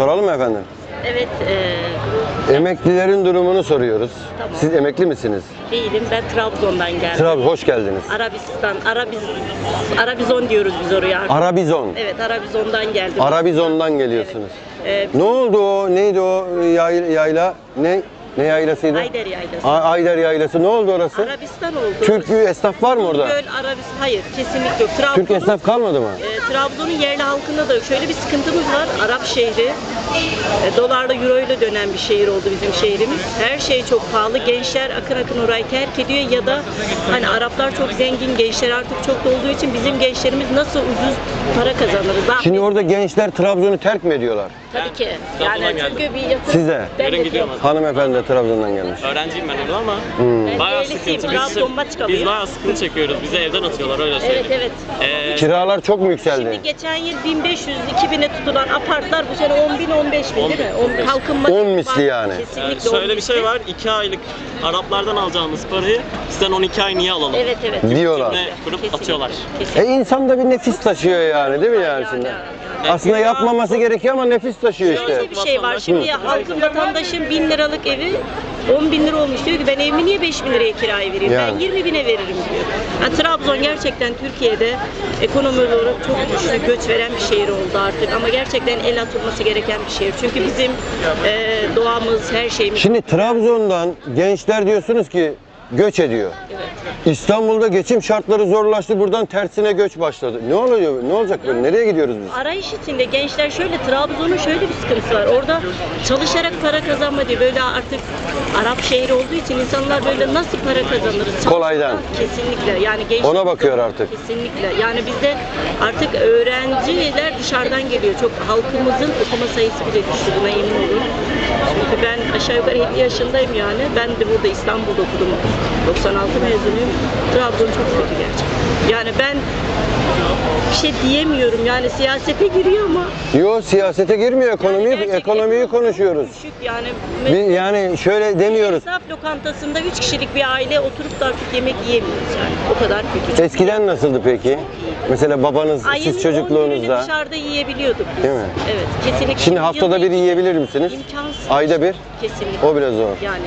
soralım mı efendim? Evet, e, Emeklilerin durumunu soruyoruz. Tamam. Siz emekli misiniz? değilim. Ben Trabzon'dan geldim. Trabzon hoş geldiniz. Arabistan, Arabiz, Arabizon diyoruz biz oraya artık. Arabizon. evet, Arabizon'dan geldim. Arabizon'dan geliyorsunuz. E, Ne oldu o? Neydi o yayla? Ne? Ne yaylasıydı? Ayder Yaylası. A- Ayder yaylası. Ne oldu orası? Arabistan oldu. Türk esnaf var mı orada? Göl, Arabistan, hayır kesinlikle yok. Türk Trabzon'un, esnaf kalmadı mı? e, Trabzon'un yerli halkında da şöyle bir sıkıntımız var. Arap şehri. E, dolarla, euro ile dönen bir şehir oldu bizim şehrimiz. Her şey çok pahalı. Gençler akın akın orayı terk ediyor ya da hani Araplar çok zengin, gençler artık çok da olduğu için bizim gençlerimiz nasıl ucuz para kazanırız? Daha Şimdi orada gençler Trabzon'u terk mi ediyorlar? Tabii ki. Yani çünkü bir yakın... Size? Ben Yarın gidiyorum. Hanımefendi de Trabzon'dan gelmiş. Öğrenciyim ben orada ama Hmm. bayağı Öğrencisiyim, sıkıntı. Biz, biz bayağı sıkıntı çekiyoruz. Bizi evden atıyorlar öyle Evet söyleyeyim. evet. Ee, Kiralar çok mu yükseldi? Şimdi geçen yıl 1500-2000'e tutulan apartlar bu sene 10 bin 15 bin değil mi? 10 kalkınma 10 misli yani. Kesinlikle e, şöyle on bir şey var. 2 aylık Araplardan alacağımız parayı sizden 12 ay niye alalım? Evet evet. Diyorlar. Cümle kurup Kesinlikle. atıyorlar. Kesinlikle. E insan da bir nefis taşıyor yani değil mi yani şimdi? Aslında yapmaması gerekiyor ama nefis taşıyor işte. Şöyle bir şey var. Şimdi halkın vatandaşın 1000 liralık evi 10 bin lira olmuş diyor ki ben evimi niye 5 bin liraya kiraya vereyim? Yani. Ben 20 bine veririm diyor. Ha, Trabzon gerçekten Türkiye'de ekonomi olarak çok güçlü göç veren bir şehir oldu artık. Ama gerçekten el atılması gereken bir şehir. Çünkü bizim e, doğamız, her şeyimiz. Şimdi Trabzon'dan gençler diyorsunuz ki göç ediyor. Evet. İstanbul'da geçim şartları zorlaştı. Buradan tersine göç başladı. Ne oluyor? Ne olacak böyle? Nereye gidiyoruz biz? Arayış içinde gençler şöyle Trabzon'un şöyle bir sıkıntısı var. Orada çalışarak para kazanma diye böyle artık Arap şehri olduğu için insanlar böyle nasıl para kazanırız? Çalışmadan Kolaydan. Kesinlikle. Yani genç Ona bakıyor artık. Kesinlikle. Yani bizde artık öğrenciler dışarıdan geliyor. Çok halkımızın okuma sayısı bile düştü buna emin olun. Çünkü ben aşağı yukarı 50 yaşındayım yani. Ben de burada İstanbul'da okudum. 96 mezunuyum. Trabzon çok kötü gerçekten. Yani ben bir şey diyemiyorum. Yani siyasete giriyor ama Yo siyasete girmiyor. Ekonomiyi, gerçekten ekonomiyi konuşuyoruz. Düşük yani. Bir, yani şöyle demiyoruz. Esnaf lokantasında 3 kişilik bir aile oturup da artık yemek yiyemiyoruz yani. O kadar kötü. Eskiden nasıldı peki? Mesela babanız Ayın siz 10 çocukluğunuzda dışarıda yiyebiliyorduk. biz. Değil mi? Evet, kesinlikle. Şimdi haftada bir yiyebilir misiniz? İmkansız. Ayda bir? Kesinlikle. O biraz zor. Yani.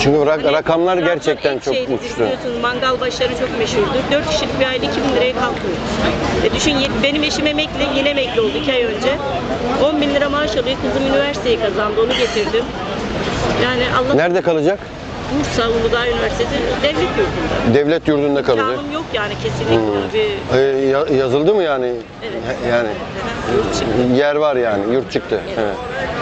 Çünkü rak- Hani rakamlar gerçekten en çok uçtu. Mangal başları çok meşhurdur. 4 kişilik bir aile 2000 liraya kalkmıyor. E düşün benim eşim emekli, yine emekli oldu 2 ay önce. 10 bin lira maaş alıyor. Kızım üniversiteyi kazandı. Onu getirdim. Yani Allah Nerede kalacak? Bursa Uludağ Üniversitesi devlet yurdunda. Devlet yurdunda kalacak. İmkanım yok yani kesinlikle Hmm. bir Ee, ya- yazıldı mı yani? Evet. Yani yurt çıktı. yer var yani, yurt çıktı. Evet.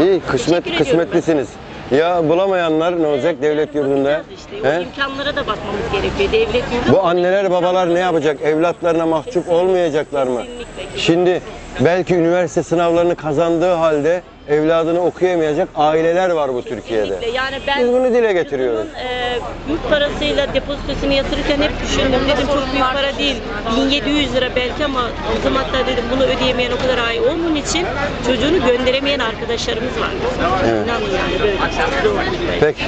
Evet. İyi, kısmet kısmetlisiniz. Ya bulamayanlar ne olacak devlet yurdunda? Işte. O He? imkanlara da bakmamız gerekiyor. Devlet yurdu. Bu anneler babalar ne yapacak? Evlatlarına mahcup olmayacaklar mı? Şimdi belki üniversite sınavlarını kazandığı halde evladını okuyamayacak aileler var bu Türkiye'de. Yani ben Biz bunu dile getiriyoruz. kızımın, e, yurt parasıyla depozitosunu yatırırken hep düşündüm. Dedim çok büyük para değil. 1700 lira belki ama kızım hatta dedim bunu ödeyemeyen o kadar ay. Onun için çocuğunu gönderemeyen arkadaşlarımız var. Evet. İnanın yani böyle. Peki.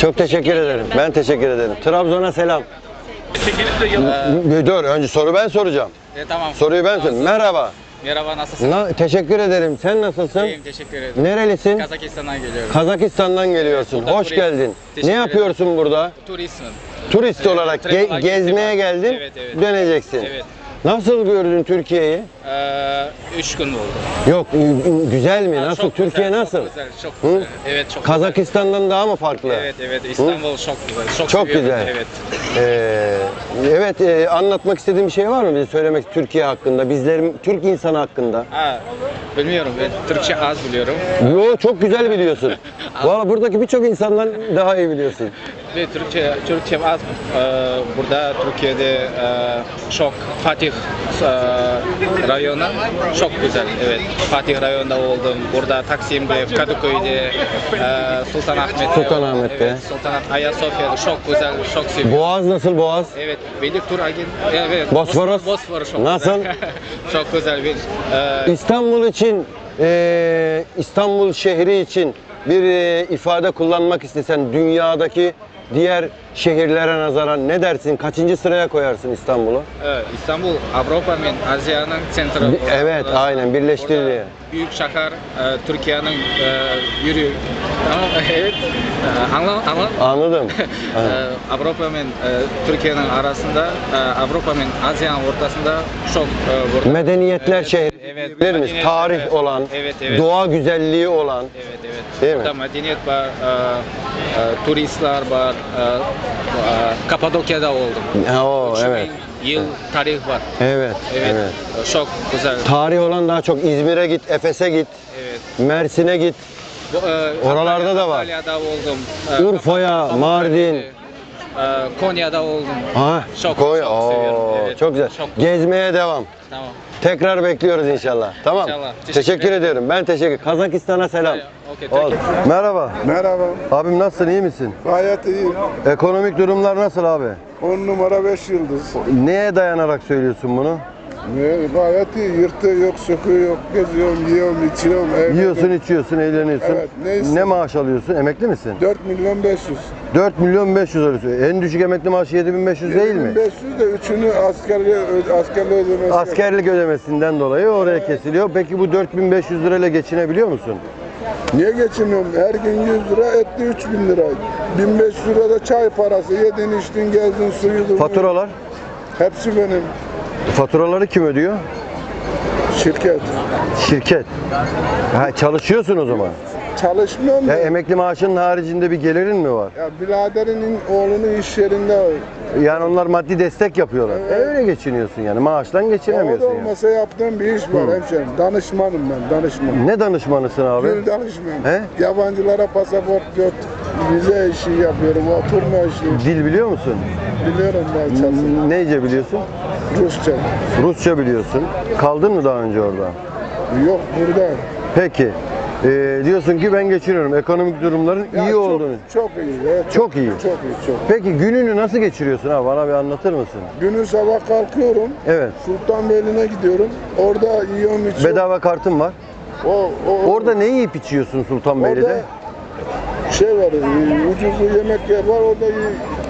Çok teşekkür ederim. Ben teşekkür ederim. Trabzon'a selam. Dur önce soru ben soracağım. E, tamam. Soruyu ben sorayım. Merhaba. Merhaba nasılsın? Na, teşekkür ederim. Sen nasılsın? İyiyim teşekkür ederim. Nerelisin? Kazakistan'dan geliyorum. Kazakistan'dan geliyorsun. Burada Hoş turist. geldin. Teşekkür Ne ederim. yapıyorsun burada? Turistim. Turist Evet, olarak ge- gezmeye geldin. Evet, evet. Döneceksin. Evet. Nasıl gördün Türkiye'yi? Ee, üç gün oldu. Yok, güzel mi? Ha, Nasıl? çok Türkiye güzel, nasıl? Çok güzel, çok Hı? güzel. Evet çok güzel. Kazakistan'dan daha mı farklı? Evet evet İstanbul çok güzel. Çok, Çok güzel. Evet. Ee, evet, e, anlatmak istediğin bir şey var mı bize söylemek Türkiye hakkında, bizlerin Türk insanı hakkında? Ha, bilmiyorum ben Türkçe az biliyorum. Yo çok güzel biliyorsun. Valla buradaki birçok insandan daha iyi biliyorsun. Ve Türkçe, Türkçe az. Ee, burada Türkiye'de e, çok Fatih e, rayonu çok güzel. Evet. Fatih rayonunda oldum. Burada Taksim'de, Kadıköy'de, e, Sultanahmet'te. Sultanahmet'te. Evet, Sultanahmet, Ayasofya'da çok güzel, çok seviyorum. Boğaz nasıl Boğaz? Evet, Vedik Tur Agent. Evet, Bosforos? Bosforos çok Nasıl? güzel. çok güzel bir İstanbul için, e, İstanbul şehri için bir e, ifade kullanmak istesen dünyadaki diğer şehirlere nazaran ne dersin? Kaçıncı sıraya koyarsın İstanbul'u? Evet, İstanbul Avrupa ve Asya'nın sentri. Bi- evet, aynen, birleştiriliyor. Orada Büyük şehir, e, Türkiye'nin e, yürü. Tamam, evet. E, anla, anla. Anladım. E, Avrupa ve e, Türkiye'nin arasında, e, Avrupa ve Asya'nın ortasında çok e, burada. Medeniyetler şehri evet, diyebilir miyiz? Tarih evet, olan, evet, evet. doğa güzelliği olan. Evet, evet. Değil mi? Burada medeniyet var, e, e, turistler var. E, e, Kapadokya'da oldum. Ha, o, 3000 evet. Yıl tarih var. Evet, Evet, evet. çok güzel. Tarih olan daha çok İzmir'e git, Efes'e git, Evet. Mersin'e git. Bu, e, Oralarda da var. Antalya'da oldum. E, Urfa'ya, Mardin. e, Konya'da oldum. Ha, Çok, Konya. çok Oo, seviyorum, evet. Çok güzel. Çok- Gezmeye devam. Tamam. Tekrar bekliyoruz inşallah. Tamam. İnşallah. Teşekkür, Teşekkür ediyorum. Ben teşekkür Kazakistan'a selam. Okey, Ol. Merhaba. Merhaba. Abim nasılsın? iyi misin? Gayet iyi. Ekonomik durumlar nasıl abi? 10 numara 5 yıldız. Neye dayanarak söylüyorsun bunu? Ne, Gayet iyi. Yırtığı yok, söküğü yok. Geziyorum, yiyorum, içiyorum. Evde Yiyorsun, içiyorsun, eğleniyorsun. Evet, ne istiyorsun? ne maaş alıyorsun? Emekli misin? 4 milyon 500. 4 milyon 500 alıyorsun. En düşük emekli maaşı 7500 değil mi? 500 de üçünü askerliğe, ö- askerliğe ödemesi. Askerlik ödemesinden dolayı oraya kesiliyor. Peki bu 4500 lirayla geçinebiliyor musun? Niye geçiniyorum? Her gün 100 lira, etli 3000 lira. 1500 lira da çay parası. Yedin, içtin, gezdin, suyudun. Faturalar? Hepsi benim. Faturaları kim ödüyor? Şirket. Şirket. Ha, çalışıyorsun o zaman. Çalışmıyorum Ya ya. emekli maaşının haricinde bir gelirin mi var? Ya biraderinin oğlunun iş yerinde Yani onlar maddi destek yapıyorlar. Evet. E öyle geçiniyorsun yani. Maaştan O da geçinemiyorsun yani. olmasa yaptığım bir iş var hemşerim. Danışmanım ben, danışman. Ne danışmanısın abi? Gül danışman. He? Yabancılara pasaport, göt, vize işi yapıyorum, oturma işi. Dil biliyor musun? Biliyorum ben çalsın. Neyce biliyorsun? Rusça. Rusça biliyorsun. Kaldın mı daha önce orada? Yok burada. Peki. Ee, diyorsun ki ben geçiniyorum. Ekonomik durumların Ya iyi çok, olduğunu. Çok iyi. evet, Çok iyi. Çok iyi, çok. Peki gününü nasıl geçiriyorsun abi? Bana bir anlatır mısın? Günün sabah kalkıyorum, Evet. Sultanbeyli'ne gidiyorum. Orada yiyorum, içiyorum. Bedava kartın var. O, o, Orada ne yiyip içiyorsun Sultanbeyli'de? Orada şey var, e, ucuz yemek yer var. Orada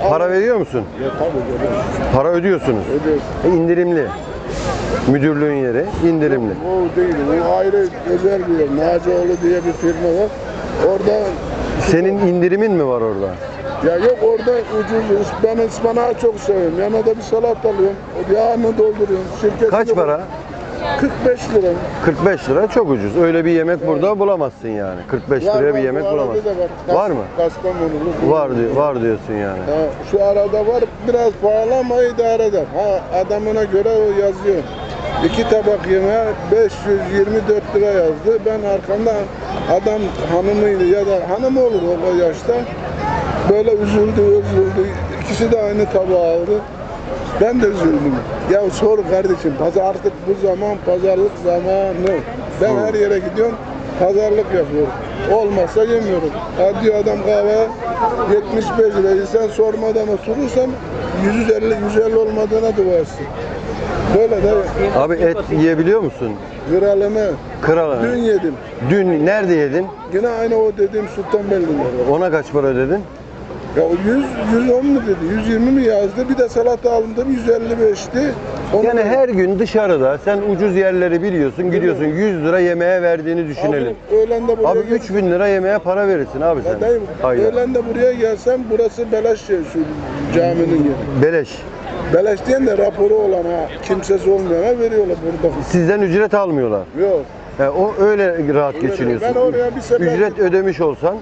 Para veriyor musun? Ya tabii ödüyorum. Para ödüyorsunuz. Ödüyorsun. E, indirimli. Müdürlüğün yeri indirimli. O değil, o ayrı özel bir yer. Nacioğlu diye bir firma var. Orada Senin indirimin mi var orada? Ya yok orada ucuz. Ben ıspanağı çok seviyorum. Yanına da bir salat alıyorum. Yağını dolduruyorum. Şirketinde Kaç para? 45 lira. 45 lira çok ucuz. Öyle bir yemek burada bulamazsın yani. 45 Var, liraya var, bir yemek bu arada bulamazsın. da var. Kas- Var mı? Kastamonulu. Var diyor, var diyorsun yani. Ha, şu arada var. Biraz pahalı ama idare eder. Ha, adamına göre o yazıyor. İki tabak yemeğe 524 lira yazdı. Ben arkamda adam hanımıydı ya da hanım olur o yaşta. Böyle üzüldü, üzüldü. İkisi de aynı tabağı aldı. Ben de üzüldüm. Ya sor kardeşim, pazar artık bu zaman pazarlık zamanı. Ben her yere gidiyorum, pazarlık yapıyorum. Olmazsa yemiyorum. Ha diyor adam kahve 75 lira. Sen sormadan oturursan 150 150 olmadığına dua etsin. Böyle de Abi et yiyebiliyor musun? kralını Kral. dün yedim. Dün nerede yedin? Yine aynı o dediğim Sultanbeyli'nde. Ona kaç para ödedin? Ya o 100, 110 mu dedi, 120 mi yazdı? Bir de salata aldım 155'ti. Onu Yani her gün dışarıda sen ucuz yerleri biliyorsun, gidiyorsun 100 lira yemeğe verdiğini düşünelim. Abi, öğlen de buraya Abi gel- 3000 lira yemeğe para verirsin abi Ya sen. dayım, Aynen. öğlen de buraya gelsem burası beleş şey şu caminin yeri. Beleş. Beleş diyen de raporu olan ha, kimsesi olmayana veriyorlar burada. Sizden ücret almıyorlar. Yok. Yani o öyle rahat geçiniyorsun. Ben oraya bir sefer- Ücret ödemiş olsan.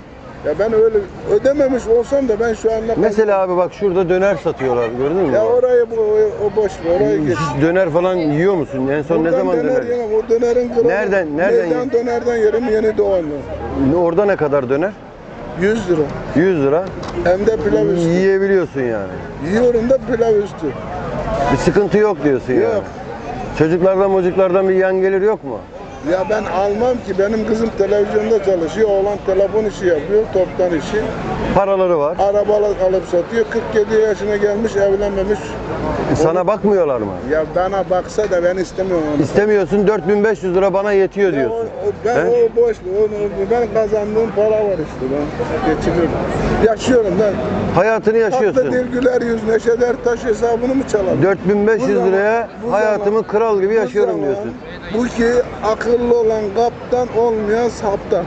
Ya ben öyle ödememiş olsam da ben şu anda... Mesela abi bak şurada döner satıyorlar gördün mü? Ya orayı bu, o, boş ver, oraya geç. Hiç döner falan yiyor musun? En son ne Buradan zaman döner döner? yemem, o dönerin kralı. Nereden- nereden Meydan dönerden yerim yeni doğanlar. Orada ne kadar döner? 100 lira. 100 lira. Hem de pilav üstü. Yiyebiliyorsun yani. Yiyorum da pilav üstü. Bir sıkıntı yok diyorsun yani. Yok. Çocuklardan çocuklardan bir yan gelir yok mu? Ya ben almam ki benim kızım televizyonda çalışıyor, oğlan telefon işi yapıyor, toptan işi. Paraları var. Arabalar alıp satıyor, 47 yaşına gelmiş, evlenmemiş, Sana bakmıyorlar mı? Ya bana baksa da ben istemiyorum onu. İstemiyorsun 4500 lira bana yetiyor Ya o- diyorsun. o- ben He? o boş, onu, ben kazandığım para var işte ben geçiniyorum. Yaşıyorum ben. Hayatını Tatlı yaşıyorsun. dil güler yüz neşe der taş hesabını mı çalalım? 4500 Bu zaman- liraya bu hayatımı zaman- kral gibi Bu yaşıyorum zaman diyorsun. Bu ki akıllı olan kaptan olmayan saptan.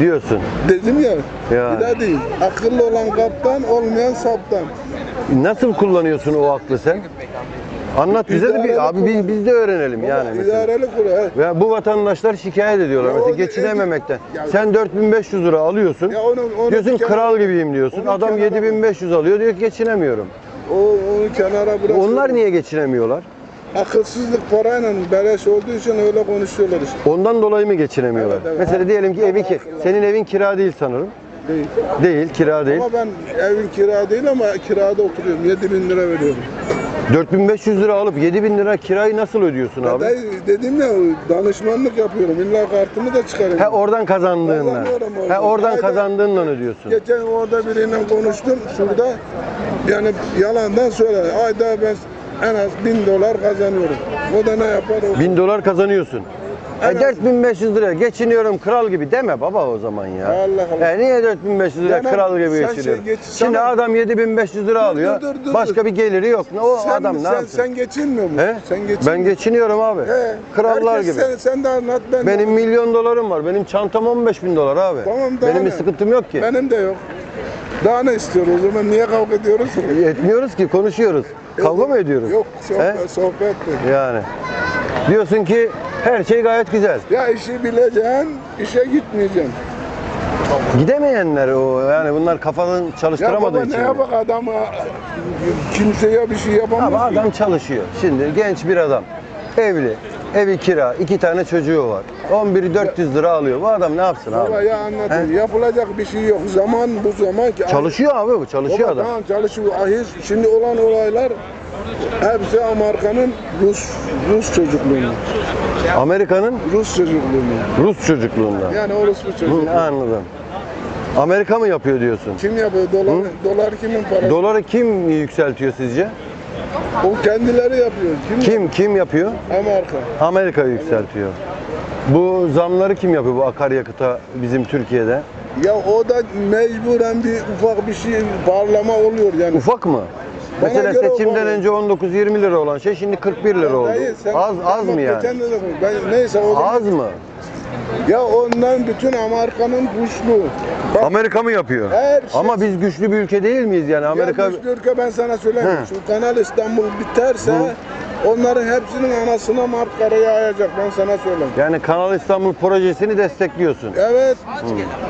Diyorsun. Dedim ya. Yani. Bir daha değil. Akıllı olan kaptan olmayan saptan. Nasıl kullanıyorsun o aklı sen? Anlat bize de İdareli bir abi biz, biz de öğrenelim yani Baba, mesela. idareli. Ve bu vatandaşlar şikayet ediyorlar Ya mesela o- geçinememekten. Ya- Sen 4500 lira alıyorsun. Ya onu, onu Diyorsun kenara- kral gibiyim diyorsun. Adam kenara- 7500 alıyor diyor ki geçinemiyorum. O, onu kenara bırak. Onlar niye geçinemiyorlar? Akılsızlık parayla beleş olduğu için öyle konuşuyorlar işte. Ondan dolayı mı geçinemiyorlar? Evet, evet. Mesela diyelim ki evi ki senin evin kira değil sanırım. Değil. Değil, kira değil. Ama ben evin kira değil ama kirada oturuyorum. 7 bin lira veriyorum. 4500 lira alıp 7000 lira kirayı nasıl ödüyorsun abi? dayı dedim ya danışmanlık yapıyorum. İlla kartımı da çıkarıyorum. He oradan kazandığınla. Kazanıyorum He oradan. oradan Ayda- kazandığınla ödüyorsun. Geçen orada biriyle konuştum şurada. Yani yalandan söyle. Ayda ben en az 1000 dolar kazanıyorum. O da ne yapar? O 1000 dolar kazanıyorsun. E az- 4500 lira geçiniyorum kral gibi deme baba o zaman ya. Allah Allah. E niye 4500 lira Demem, kral gibi sen şey geç- Şimdi sana- adam 7500 lira alıyor. dur, dur, başka dur. bir geliri yok. O sen, adam ne sen, yapsın? sen geçinmiyor musun? He? Sen geçin. Ben geçiniyorum abi. He. Krallar Herkes gibi. Sen, sen de anlat ben de Benim anlat. milyon dolarım var. Benim çantam 15 bin dolar abi. Tamam, daha Benim bir ne? sıkıntım yok ki. Benim de yok. Daha ne istiyor o zaman? Niye kavga ediyoruz? Etmiyoruz ki konuşuyoruz. Kavga mı ediyoruz? Yok He? sohbet, sohbet de. Yani. Diyorsun ki her şey gayet güzel. Ya işi bileceksin, işe gitmeyeceksin. Gidemeyenler o yani bunlar kafadan Ya çalıştıramadığı baba için. ne yapak adama kimseye bir şey yapamaz Ama ki. adam çalışıyor. Şimdi genç bir adam. Evli. Evi kira. iki tane çocuğu var. 11'i 400 lira alıyor. Bu adam ne yapsın abi? ya anlatayım. He? Yapılacak bir şey yok. Zaman bu zaman ki. Çalışıyor abi bu. Çalışıyor Baba adam. tamam çalışıyor. Ahir, şimdi olan olaylar hepsi Amerika'nın Rus Rus çocukluğunu. Amerika'nın Rus çocukluğunu. Rus çocukluğunda. Yani orası bu çocuk. Hı, anladım. Amerika mı yapıyor diyorsun? Kim yapıyor? Dolar, dolar kimin parası? Doları kim yükseltiyor sizce? O kendileri yapıyor. Kim? Kim kim yapıyor? Amerika. Amerika yükseltiyor. Bu zamları kim yapıyor bu akaryakıta bizim Türkiye'de? Ya o da mecburen bir ufak bir şey parlama oluyor yani. Ufak mı? Bana Mesela göre seçimden önce 19-20 lira olan şey şimdi 41 lira oldu. Dayı, sen- Az az mı yani? geçen de de konuş- Ben, neyse o zaman- Az mı? Ya ondan bütün Amerika'nın güçlü. Bak, Amerika mı yapıyor? Her şey- Ama biz güçlü bir ülke değil miyiz yani? Amerika Ya güçlü ülke ben sana söyleyeyim. He. Şu Kanal İstanbul biterse onların hepsinin anasına markara yağacak ben sana söyleyeyim. yani Kanal İstanbul projesini destekliyorsun. Evet.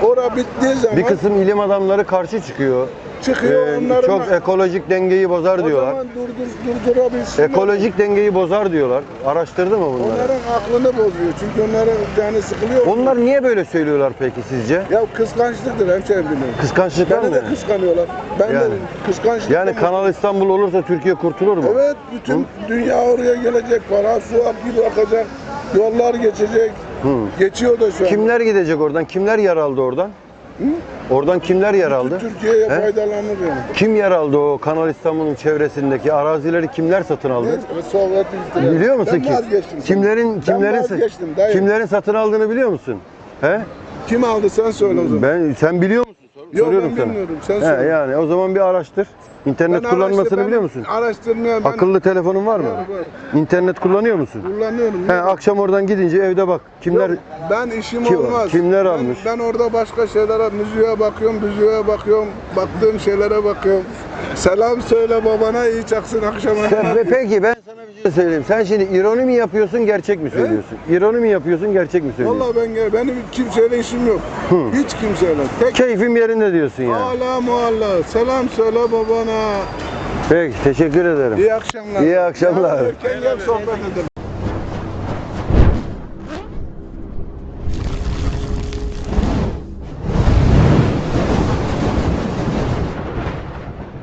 Ora bittiği zaman Bir kısım ilim adamları karşı çıkıyor. çıkıyor Ee, onların çok ekolojik dengeyi bozar o diyorlar. zaman durdur, durdurabilsinler. Ekolojik dengeyi bozar diyorlar. Araştırdı mı bunları? Onların aklını bozuyor çünkü onların canı sıkılıyor. Onlar niye böyle söylüyorlar peki sizce? Ya kıskançlıktır hemşehrim benim. Kıskançlıklar Beni mı? de kıskanıyorlar. Ben de Yani. kıskançlık. Yani Kanal İstanbul olursa Türkiye kurtulur mu? Evet, bütün dünya oraya gelecek, para su gibi akacak, yollar geçecek. Geçiyor da şu an. Kimler gidecek oradan? Kimler yer aldı oradan? Oradan kimler yer aldı? Türkiye'ye He? faydalanır yani. Kim yer aldı o Kanal İstanbul'un çevresindeki arazileri kimler satın aldı? Sovyet. Biliyor musun ben ki? Kimlerin Ben kimlerin dayı. kimlerin satın aldığını biliyor musun? He? Kim aldı sen söyle o zaman. Ben sen biliyor musun? Yok, Soruyorum ben sana. bilmiyorum, sen He, yani o zaman bir araştır. İnternet Ben kullanmasını araştır- ben biliyor musun? Araştırmaya ben Akıllı telefonun var mı? Var, var. İnternet kullanıyor musun? kullanıyorum. He, akşam oradan gidince evde bak. Kimler Yok, ben işim Kim- olmaz. kimler ben, almış? Ben orada başka şeylere, müziğe bakıyorum, müziğe bakıyorum, baktığım şeylere bakıyorum. Selam söyle babana, iyi çaksın akşama. Ve peki ben sana söyleyeyim. Sen şimdi ironi mi yapıyorsun, gerçek mi söylüyorsun? İroni mi yapıyorsun, gerçek mi söylüyorsun? Vallahi ben gel, benim kimseyle işim yok. Hiç kimseyle. Tek Keyfim yerinde diyorsun yani. Hala mualla. Selam söyle babana. Peki, teşekkür ederim. İyi akşamlar. İyi akşamlar. Erken gel sohbet edelim.